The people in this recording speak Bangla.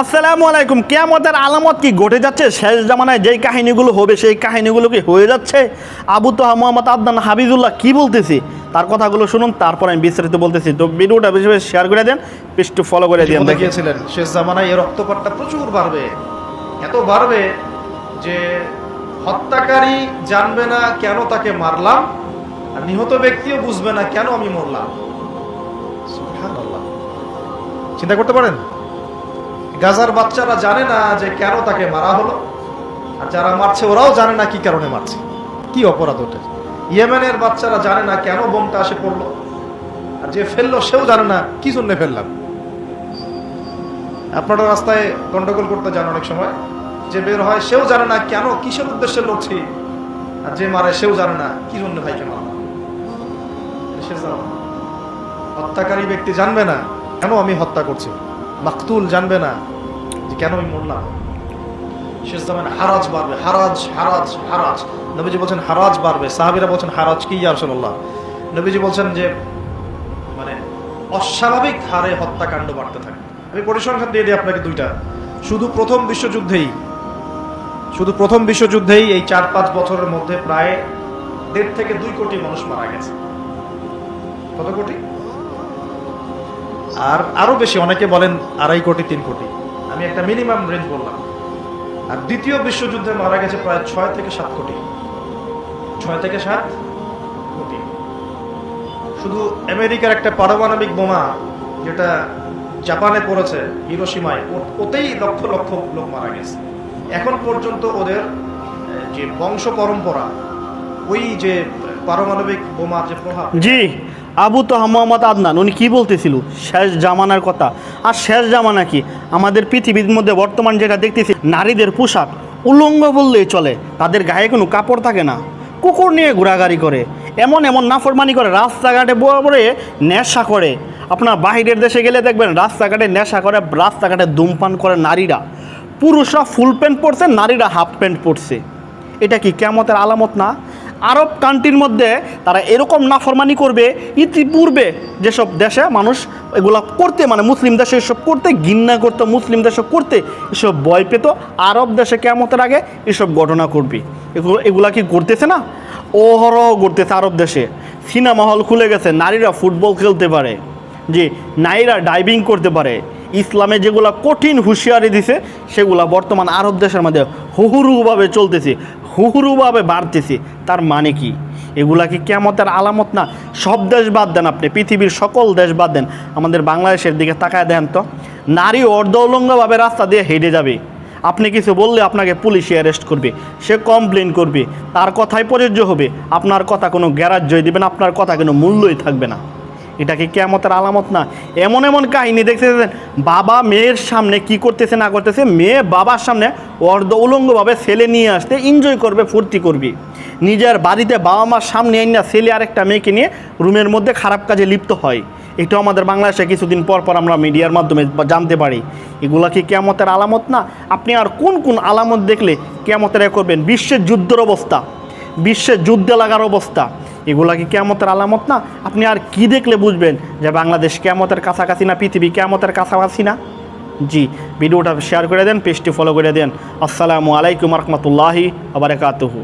আসসালামু আলাইকুম। কেয়ামতের আলামত কি ঘটে যাচ্ছে? শেষ জামানায় যেই কাহিনীগুলো হবে সেই কাহিনীগুলো কি হয়ে যাচ্ছে? আবু তোহা মোহাম্মদ আদনান হাবিজুল্লাহ কি বলতেছি? তার কথাগুলো শুনুন তারপর আমি বিস্তারিত বলতেছি। তো ভিডিওটা বেশি বেশি শেয়ার করে দেন পেজটু ফলো করে দিন দেখিয়েছিলেন শেষ জামানায় এই রক্তপাতটা প্রচুর বাড়বে। এত বাড়বে যে হত্যাকারী জানবে না কেন তাকে মারলাম আর নিহত ব্যক্তিও বুঝবে না কেন আমি মরলাম। সুবহানাল্লাহ। চিন্তা করতে পারেন? গাজার বাচ্চারা জানে না যে কেন তাকে মারা হলো। আর যারা মারছে, ওরাও জানে না কি কারণে মারছে। কি অপরাধ ওটা? ইয়েমেনের বাচ্চারা জানে না কেন বোমটা আসে পড়ল। আর যে ফেলল, সেও জানে না কি জন্য ফেললাম। আপনারা রাস্তায় গন্ডগোল করতে যান অনেক সময়। যে বের হয়, সেও জানে না কেন কিসের উদ্দেশ্যে লড়ছি। আর যে মারে, সেও জানে না কি জন্য ভাইকে মারলাম। সে হত্যাকারী ব্যক্তি জানবে না, কেন আমি হত্যা করছি। মাকতুল জানবে না যে কেন আমি মরলাম? শেষ জামানে হারাজ বাড়বে, হারাজ হারাজ হারাজ। নবীজি বলছেন, হারাজ বাড়বে। সাহাবিরা বলছেন, হারাজ কি ইয়া রাসূলুল্লাহ? নবীজি বলছেন যে মানে অস্বাভাবিক হারে হত্যাকাণ্ড বাড়তে থাকে। আমি পরিসংখ্যান দিয়ে দিই আপনাকে দুইটা। শুধু প্রথম বিশ্বযুদ্ধেই, শুধু প্রথম বিশ্বযুদ্ধেই এই চার পাঁচ বছরের মধ্যে প্রায় দেড় থেকে দুই কোটি মানুষ মারা গেছে। কত কোটি? আর আরও বেশি, অনেকে বলেন আড়াই কোটি, তিন কোটি। আমি একটা মিনিমাম রেঞ্জ বললাম। আর দ্বিতীয় বিশ্বযুদ্ধে মারা গেছে প্রায় ছয় থেকে সাত কোটি। ছয় থেকে সাত কোটি। শুধু আমেরিকার একটা পারমাণবিক বোমা যেটা জাপানে পড়েছে হিরোসীমায় ওতেই লক্ষ লক্ষ লোক মারা গেছে। এখন পর্যন্ত ওদের যে বংশ পরম্পরা, ওই যে পারমাণবিক বোমার যে প্রভাব, জি। আবু তোহা মোহাম্মদ আদনান, উনি কি বলতেছিল? শেষ জামানার কথা। আর শেষ জামানা কি? আমাদের পৃথিবীর মধ্যে বর্তমান যেটা দেখতেছি, নারীদের পোশাক উলঙ্গ বললেই চলে, তাদের গায়ে কোনো কাপড় থাকে না। কুকুর নিয়ে ঘোরাঘুরি করে, এমন এমন নাফরমানি করে, রাস্তাঘাটে বয়ে পড়ে নেশা করে। আপনার বাহিরের দেশে গেলে দেখবেন, রাস্তাঘাটে নেশা করে, রাস্তাঘাটে ধূমপান করে নারীরা। পুরুষরা ফুল প্যান্ট পরছে, নারীরা হাফ প্যান্ট পরছে। এটা কি কেমতের আলামত না? আরব কান্ট্রির মধ্যে তারা এরকম নাফরমানি করবে, ইতিপূর্বে যেসব দেশে মানুষ এগুলা করতে মানে মুসলিম দেশে এসব করতে, ঘৃণা করতো, মুসলিম দেশে করতে, এসব ভয় পেত, আরব দেশে কেমতের আগে এসব ঘটনা করবে এগুলো, এগুলা কি করতেছে না? ওহরহ করতেছে আরব দেশে। সিনেমা হল খুলে গেছে, নারীরা ফুটবল খেলতে পারে, যে নারীরা ডাইভিং করতে পারে। ইসলামে যেগুলা কঠিন হুঁশিয়ারি দিছে, সেগুলা বর্তমান আরব দেশের মধ্যে হুহুরুভাবে চলতেছে। হুহুরুভাবে বাড়তেছে, তার মানে কি? এগুলা কি কেমতের আলামত না, সব দেশ বাদ দেন আপনি, পৃথিবীর সকল দেশ বাদ দেন, আমাদের বাংলাদেশের দিকে তাকায় দেন তো, নারী অর্ধ উলঙ্গভাবে রাস্তা দিয়ে হেঁটে যাবে। আপনি কিছু বললে আপনাকে পুলিশে অ্যারেস্ট করবে, সে কমপ্লেন করবে, তার কথাই প্রযোজ্য হবে, আপনার কথা কোনো গ্যারাজ্যই দেবে না, আপনার কথা কোনো মূল্যই থাকবে না। এটা কি কেয়ামতের আলামত না? এমন এমন কাহিনী দেখতেছেন, বাবা মেয়ের সামনে কি করতেছে না করতেছে, মেয়ে বাবার সামনে অর্ধ উলঙ্গভাবে ছেলে নিয়ে আসতে এনজয় করবে, ফুর্তি করবে। নিজের বাড়িতে বাবা মার সামনে না ছেলে আরেকটা মেয়েকে নিয়ে রুমের মধ্যে খারাপ কাজে লিপ্ত হয়। এটা আমাদের বাংলাদেশে কিছুদিন পর পর আমরা মিডিয়ার মাধ্যমে জানতে পারি। এগুলা কি কেয়ামতের আলামত না? আপনি আর কোন কোন আলামত দেখলে কেয়ামতের করবেন? বিশ্বের যুদ্ধের অবস্থা। বিশ্বের যুদ্ধে লাগার অবস্থা। এগুলা কি কেমতের আলামত না? আপনি আর কি দেখলে বুঝবেন যে বাংলাদেশ কেমতের কাছাকাছি না, পৃথিবী কেমতের কাছাকাছি না? জি, ভিডিওটা শেয়ার করে দেন, পেজটি ফলো করে দেন। আসসালামু আলাইকুম রহমতুল্লাহি আবরকাতহু